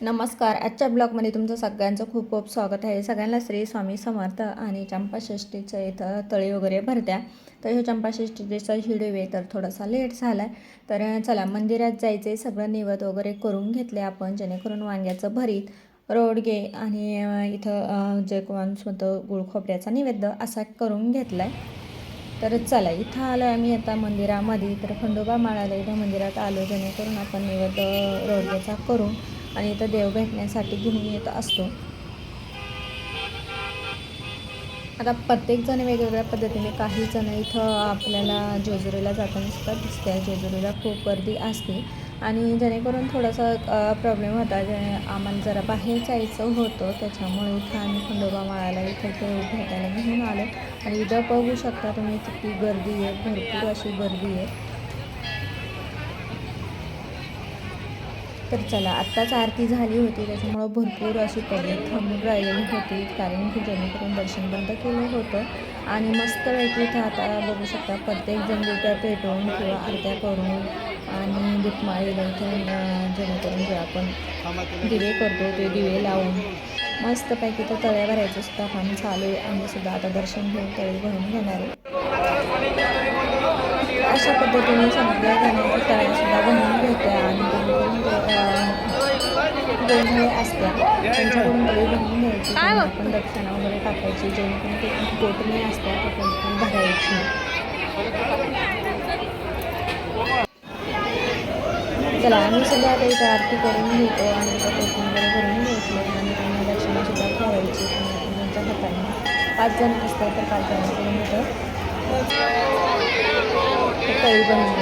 नमस्कार. आजच्या ब्लॉगमध्ये तुमचं सगळ्यांचं खूप खूप स्वागत आहे. सगळ्यांना श्री स्वामी समर्थ आणि चंपाषष्ठीचं इथं तळी वगैरे भरत्या. तर हे चंपाषष्ठीचा व्हिडिओ आहे तर थोडासा लेट झाला आहे तर चला मंदिरात जायचं आहे सगळं निवत वगैरे करून घेतले आपण जेणेकरून वांग्याचं भरीत रोडगे आणि इथं जे कोण होतं गुळखोपऱ्याचा नैवेद्य असा करून घेतला आहे तर चला इथं आलो आहे आम्ही आता मंदिरामध्ये. तर खंडोबा माळाला इथं मंदिरात आलो जेणेकरून आपण नैवेद्य रोडगेचा करून आणि इथं देव भेटण्यासाठी घेऊन येत असतो. आता प्रत्येकजण वेगवेगळ्या पद्धतीने काही जण इथं आपल्याला जेजुरीला जाताना सुद्धा दिसते जेजुरीला खूप गर्दी असते. आणि जेणेकरून थोडासा प्रॉब्लेम होता. जे आम्हाला जरा बाहेर जायचं होतं त्याच्यामुळे इथं आम्ही खंडोबा माळाला इथं देव भेटायला घेऊन आलो. आणि इथं बघू शकता तुम्ही किती गर्दी आहे. भरपूर अशी गर्दी आहे. तर चला आत्ताच आरती झाली होती त्याच्यामुळं भरपूर अशी पब्लिक थांबून राहिलेली होती कारण की जेणेकरून दर्शन बंद केलं होतं. आणि मस्तपैकी इथं आता बघू शकता प्रत्येक जण दिव्या पेटवून किंवा आरत्या करून आणि दीपमाळीला इथून जेणेकरून जे आपण दिवे करतो ते दिवे लावून मस्तपैकी तर तळ्या भरायचं सुद्धा काम चालू आहे. आम्ही सुद्धा आता दर्शन घेऊन तळी भरून घेणार आहे. अशा पद्धतीने सगळ्या जणांच्या तळ्यासुद्धा बनवून घेते आणि अं, गोंधळे असत्या त्यांच्याकडून तळी बनवून घ्यायची आपण दक्षिणा वगैरे टाकायची जेणेकरून ते गोटणी असत्या ते पण भरायची. चला आम्ही सध्या आता इथं आरती करून घेतो आणि इथं कोकण वगैरे भरून घेतले आणि त्यांना दक्षिणासुद्धा ठेवायची. आपण त्यांच्या हाताने. पाच जण असतात तर पाच जणांकडून इथं तळी बनवून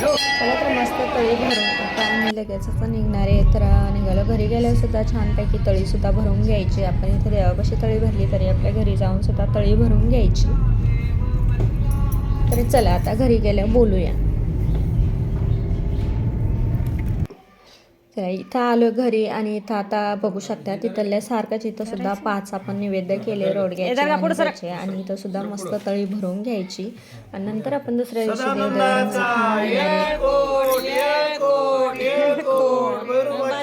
चला तर मस्त तळी भरून आता आम्ही लगेच निघणार आहे तर निघालो. घरी गेल्यावरसुद्धा छानपैकी तळीसुद्धा भरून घ्यायची. आपण इथे देवापाशी तळी भरली तरी आपल्या घरी जाऊन सुद्धा तळी भरून घ्यायची. तरी चला आता घरी गेल्यावर बोलूया. इथं आलो घरी आणि इथं आता बघू शकता तिथल्या सारखंच इथं सुद्धा पाच आपण निवेद्य केले रोडग्याचे आणि ह्याचे. आणि इथं सुद्धा मस्त तळी भरून घ्यायची. आणि नंतर आपण दुसऱ्या दिवशी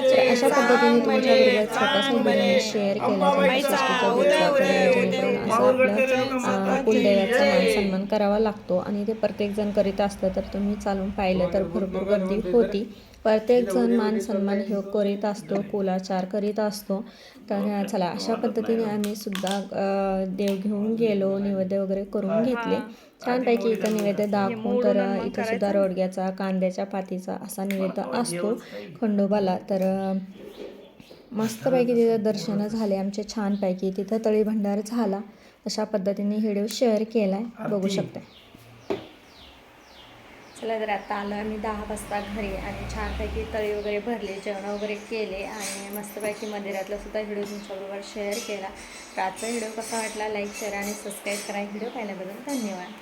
तर अशा पद्धतीने तुमच्याबरोबर छोटासा व्हिडिओ शेअर केला असं आपलं कुलदैवाचा मान सन्मान करावा लागतो आणि ते प्रत्येकजण करीत असतं तर तुम्ही चालून पाहिलं तर भरपूर गर्दी होती. प्रत्येकजण मान सन्मान हे करीत असतो कुलाचार करीत असतो. तर चला अशा पद्धतीने आम्ही सुद्धा देव घेऊन गेलो नैवेद्य वगैरे करून घेतले. छानपैकी इथं नैवेद्य दाखवून तर इथं सुद्धा रोडग्याचा कांद्याच्या पातीचा असा नैवेद्य असतो खंडोबाला. तर मस्तपैकी तिथं दर्शनं झाले आमचे छानपैकी. तिथं तळी भंडार झाला. अशा पद्धतीने व्हिडिओ शेअर केला आहे बघू शकता चला तर आता आलो आम्ही दहा वाजता घरी आणि छानपैकी तळी वगैरे भरले जेवण वगैरे केले आणि मस्तपैकी मंदिरातला सुद्धा व्हिडिओ तुमच्याबरोबर शेअर केला. तर आजचा व्हिडिओ कसा वाटला लाईक शेअर आणि सबस्क्राईब करा. व्हिडिओ पाहिल्याबद्दल धन्यवाद.